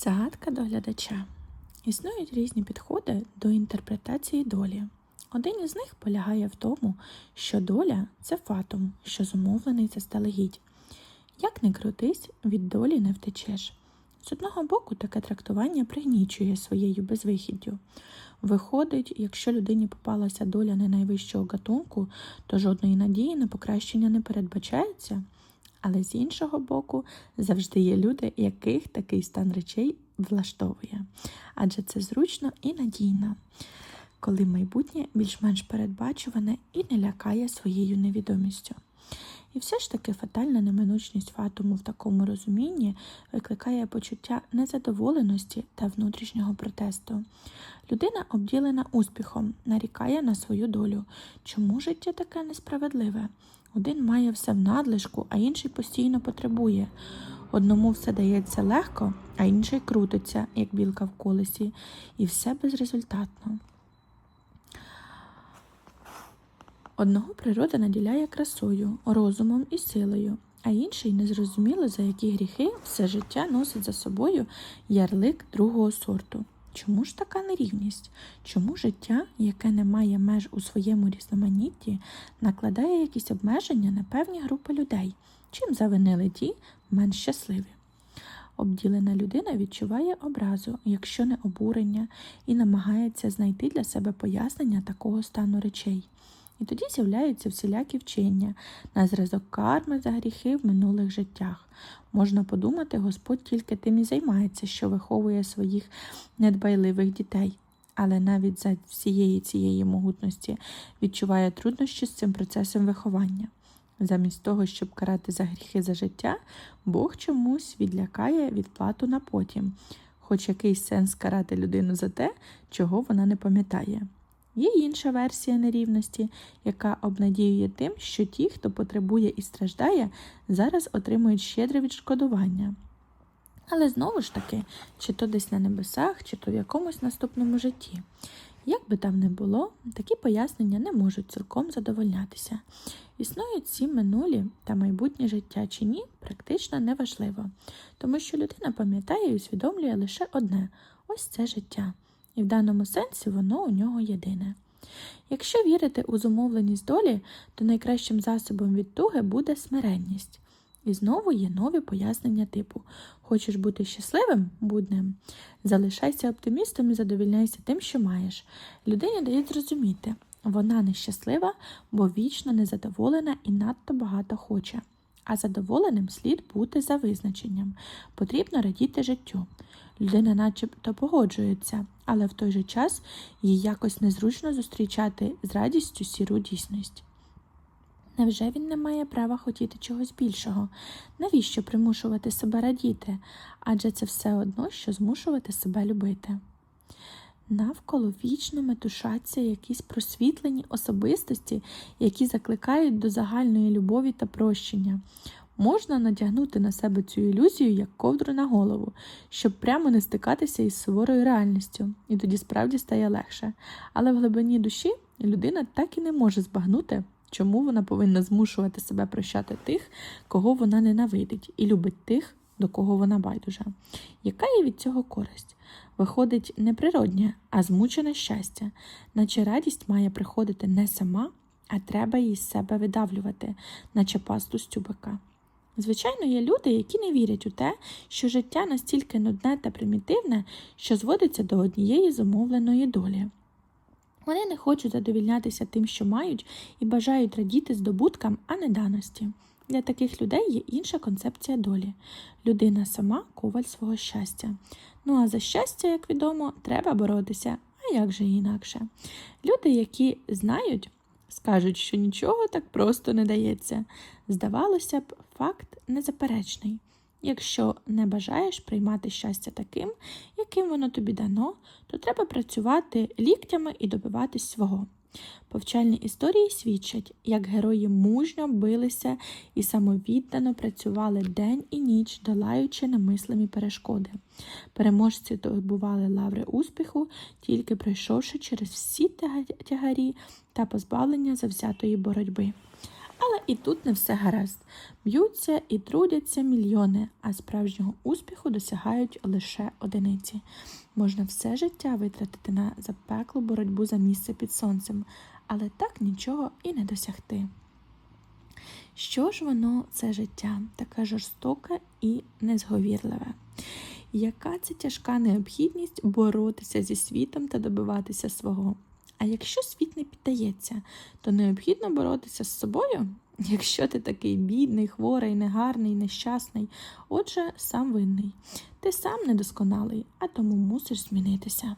Загадка до глядача. Існують різні підходи до інтерпретації долі. Один із них полягає в тому, що доля це фатум, що зумовлений заздалегідь. Як не крутись, від долі не втечеш. З одного боку, таке трактування пригнічує своєю безвихіддю. Виходить, якщо людині попалася доля не найвищого гатунку, то жодної надії на покращення не передбачається. Але з іншого боку, завжди є люди, яких такий стан речей влаштовує. Адже це зручно і надійно, коли майбутнє більш-менш передбачуване і не лякає своєю невідомістю. І все ж таки фатальна неминучність фатуму в такому розумінні викликає почуття незадоволеності та внутрішнього протесту. Людина, обділена успіхом, нарікає на свою долю. Чому життя таке несправедливе? Один має все в надлишку, а інший постійно потребує. Одному все дається легко, а інший крутиться, як білка в колесі, і все безрезультатно. Одного природа наділяє красою, розумом і силою, а інший незрозуміло, за які гріхи все життя носить за собою ярлик другого сорту. Чому ж така нерівність? Чому життя, яке не має меж у своєму різноманітті, накладає якісь обмеження на певні групи людей? Чим завинили ті менш щасливі? Обділена людина відчуває образу, якщо не обурення, і намагається знайти для себе пояснення такого стану речей. І тоді з'являються всілякі вчення на зразок карми за гріхи в минулих життях. Можна подумати, Господь тільки тим і займається, що виховує своїх недбайливих дітей. Але навіть за всієї цієї могутності відчуває труднощі з цим процесом виховання. Замість того, щоб карати за гріхи за життя, Бог чомусь відлякає відплату на потім, хоч якийсь сенс карати людину за те, чого вона не пам'ятає. Є інша версія нерівності, яка обнадіює тим, що ті, хто потребує і страждає, зараз отримують щедре відшкодування. Але знову ж таки, чи то десь на небесах, чи то в якомусь наступному житті. Як би там не було, такі пояснення не можуть цілком задовольнятися. Існують ці минулі та майбутнє життя чи ні, практично неважливо, тому що людина пам'ятає і усвідомлює лише одне ось це життя і в даному сенсі воно у нього єдине. Якщо вірити у зумовленість долі, то найкращим засобом від туги буде смиренність. І знову є нові пояснення типу Хочеш бути щасливим, будь ним. Залишайся оптимістом і задовільняйся тим, що маєш. Людині дають зрозуміти, вона нещаслива, бо вічно незадоволена і надто багато хоче. А задоволеним слід бути за визначенням. Потрібно радіти життю. Людина начебто погоджується, але в той же час їй якось незручно зустрічати з радістю сіру дійсність. Невже він не має права хотіти чогось більшого? Навіщо примушувати себе радіти? Адже це все одно, що змушувати себе любити. Навколо вічно метушаться якісь просвітлені особистості, які закликають до загальної любові та прощення. Можна надягнути на себе цю ілюзію як ковдру на голову, щоб прямо не стикатися із суворою реальністю, і тоді справді стає легше. Але в глибині душі людина так і не може збагнути, чому вона повинна змушувати себе прощати тих, кого вона ненавидить, і любить тих, до кого вона байдужа. Яка є від цього користь? Виходить не природнє, а змучене щастя, наче радість має приходити не сама, а треба її з себе видавлювати, наче пасту з тюбика. Звичайно, є люди, які не вірять у те, що життя настільки нудне та примітивне, що зводиться до однієї зумовленої долі. Вони не хочуть задовільнятися тим, що мають, і бажають радіти здобуткам, а не даності. Для таких людей є інша концепція долі. Людина сама коваль свого щастя. Ну а за щастя, як відомо, треба боротися, а як же інакше. Люди, які знають, скажуть, що нічого так просто не дається. Здавалося б, факт незаперечний. Якщо не бажаєш приймати щастя таким, яким воно тобі дано, то треба працювати ліктями і добиватись свого. Повчальні історії свідчать, як герої мужньо билися і самовіддано працювали день і ніч, долаючи немислимі перешкоди. Переможці добували лаври успіху, тільки пройшовши через всі тягарі та позбавлення завзятої боротьби. І тут не все гаразд. Б'ються і трудяться мільйони, а справжнього успіху досягають лише одиниці. Можна все життя витратити на запеклу боротьбу за місце під сонцем, але так нічого і не досягти. Що ж воно це життя, таке жорстоке і незговірливе? Яка це тяжка необхідність боротися зі світом та добиватися свого? А якщо світ не піддається, то необхідно боротися з собою? Якщо ти такий бідний, хворий, негарний, нещасний, отже, сам винний. Ти сам недосконалий, а тому мусиш змінитися.